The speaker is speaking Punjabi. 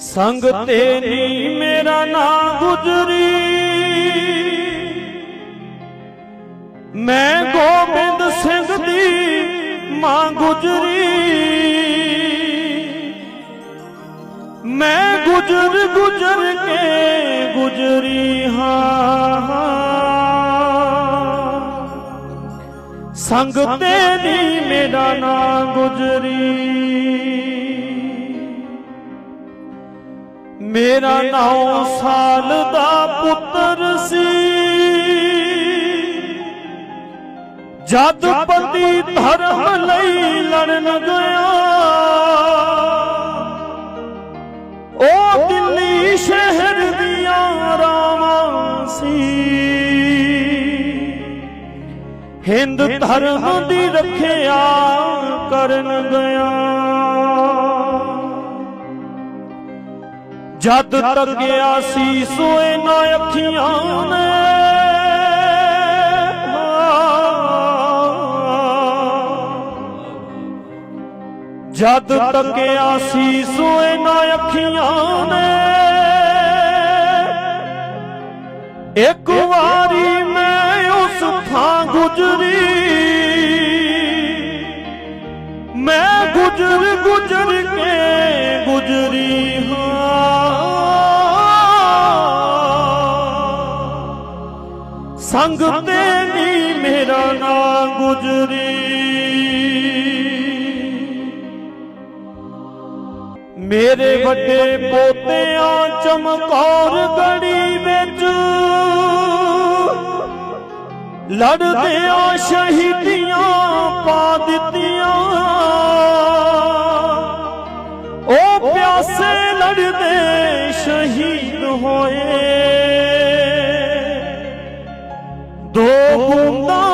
ਸੰਗ ਤੇਰੀ ਮੇਰਾ ਨਾਂ ਗੁਜਰੀ। ਮੈਂ ਗੋਬਿੰਦ ਸਿੰਘ ਦੀ ਮਾਂ ਗੁਜਰੀ। ਮੈਂ ਗੁਜਰ ਗੁਜਰ ਕੇ ਗੁਜਰੀ ਹਾਂ। ਸੰਗ ਤੇਰੀ ਮੇਰਾ ਨਾਂ ਗੁਜਰੀ। ਮੇਰਾ ਨੌ ਸਾਲ ਦਾ ਪੁੱਤਰ ਸੀ। ਜਦ ਪਤੀ ਧਰਮ ਲਈ ਲੜਨ ਗਿਆ। ਉਹ ਦਿੱਲੀ ਸ਼ਹਿਰ ਦੀਆਂ ਰਾਵਾਂ ਸੀ। ਹਿੰਦ ਧਰਮ ਦੀ ਰੱਖਿਆ ਕਰਨ ਗਿਆ। ਜਦ ਤੱਕਿਆ ਸੀ ਸੋਏ ਨਾ ਅੱਖੀਆਂ ਨੇ। ਜਦ ਤੱਕਿਆ ਸੀ ਸੋਏ ਨਾ ਅੱਖੀਆਂ ਨੇ। ਇੱਕ ਵਾਰੀ ਮੈਂ ਉਸ ਥਾਂ ਗੁਜਰੀ। ਮੈਂ ਗੁਜਰ ਗੁਜਰ ਕੇ ਹਾਂ ਸੰਗ ਤੇਰੀ ਮੇਰਾ ਨਾਂ ਗੁਜਰੀ। ਮੇਰੇ ਵੱਡੇ ਪੋਤਿਆਂ ਚਮਕੌਰ ਗੜੀ ਵਿੱਚ ਲੜਦਿਆਂ ਸ਼ਹੀਦੀਆਂ ਪਾ ਦਿੱਤੀਆਂ। ਉਹ ਪਿਆਸੇ ਲੜਦੇ ਸ਼ਹੀਦ ਹੋਏ। 我